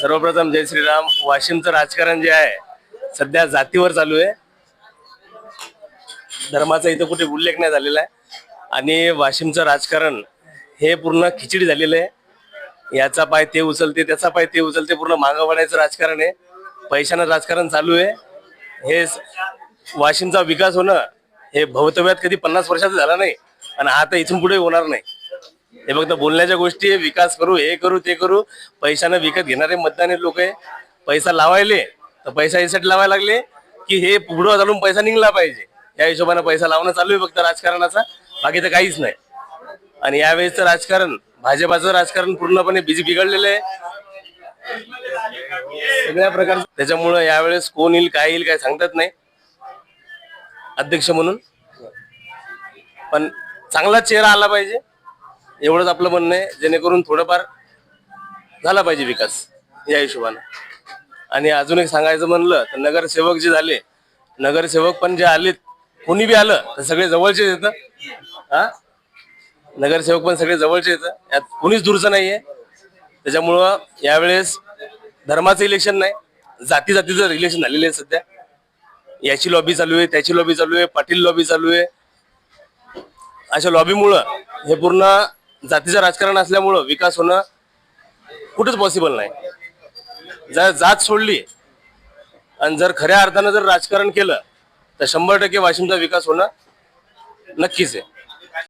सर्वप्रथम जय श्रीराम. वाशिमचं राजकारण जे आहे सध्या जातीवर चालू आहे. धर्माचा इथं कुठे उल्लेख नाही झालेला आहे. आणि वाशिमचं राजकारण हे पूर्ण खिचडी झालेलं आहे. याचा पाय ते उचलते त्याचा पाय ते उचलते पूर्ण मागं राजकारण आहे. पैशानं राजकारण चालू आहे. हे वाशिमचा विकास होणं हे भवितव्यात कधी पन्नास वर्षाचं झाला नाही. आणि आता इथून पुढे होणार नाही. हे फक्त बोलण्याच्या गोष्टी आहे विकास करू हे करू ते करू. पैशानं विकत घेणारे मतदान लोक आहे. पैसा लावायले तर पैसा यासाठी लावायला लागले की हे पुढं चालून पैसा निघला पाहिजे. या हिशोबाने पैसा लावणं चालू आहे फक्त राजकारणाचा. बाकी तर काहीच नाही. आणि यावेळेसचं राजकारण भाजपाचं राजकारण पूर्णपणे बिजी बिघडलेलं आहे. सगळ्या प्रकारचं. त्याच्यामुळं यावेळेस कोण येईल काय येईल काय सांगतात नाही. अध्यक्ष म्हणून. पण चांगला चेहरा आला पाहिजे. एवढंच आपलं म्हणणं आहे जेणेकरून थोडंफार झाला पाहिजे विकास या हिशोबानं. आणि अजून एक सांगायचं म्हणलं तर नगरसेवक जे झाले नगरसेवक पण जे आलेत कोणी बी आलं तर सगळे जवळचे येतं हा? नगरसेवक पण सगळे जवळचे येतं यात कोणीच दूरचं नाहीये. त्याच्यामुळं यावेळेस धर्माचं इलेक्शन नाही जाती जातीचं रिलेशन झालेलं आहे सध्या. याची लॉबी चालू आहे त्याची लॉबी चालू आहे पाटील लॉबी चालू आहे. अशा लॉबीमुळं हे पूर्ण जातीचं राजकारण असल्यामुळं विकास होणं कुठंच पॉसिबल नाही. जर जात सोडली आणि जर खऱ्या अर्थानं जर राजकारण केलं तर शंभर टक्के वाशिमचा विकास होणं नक्कीच आहे.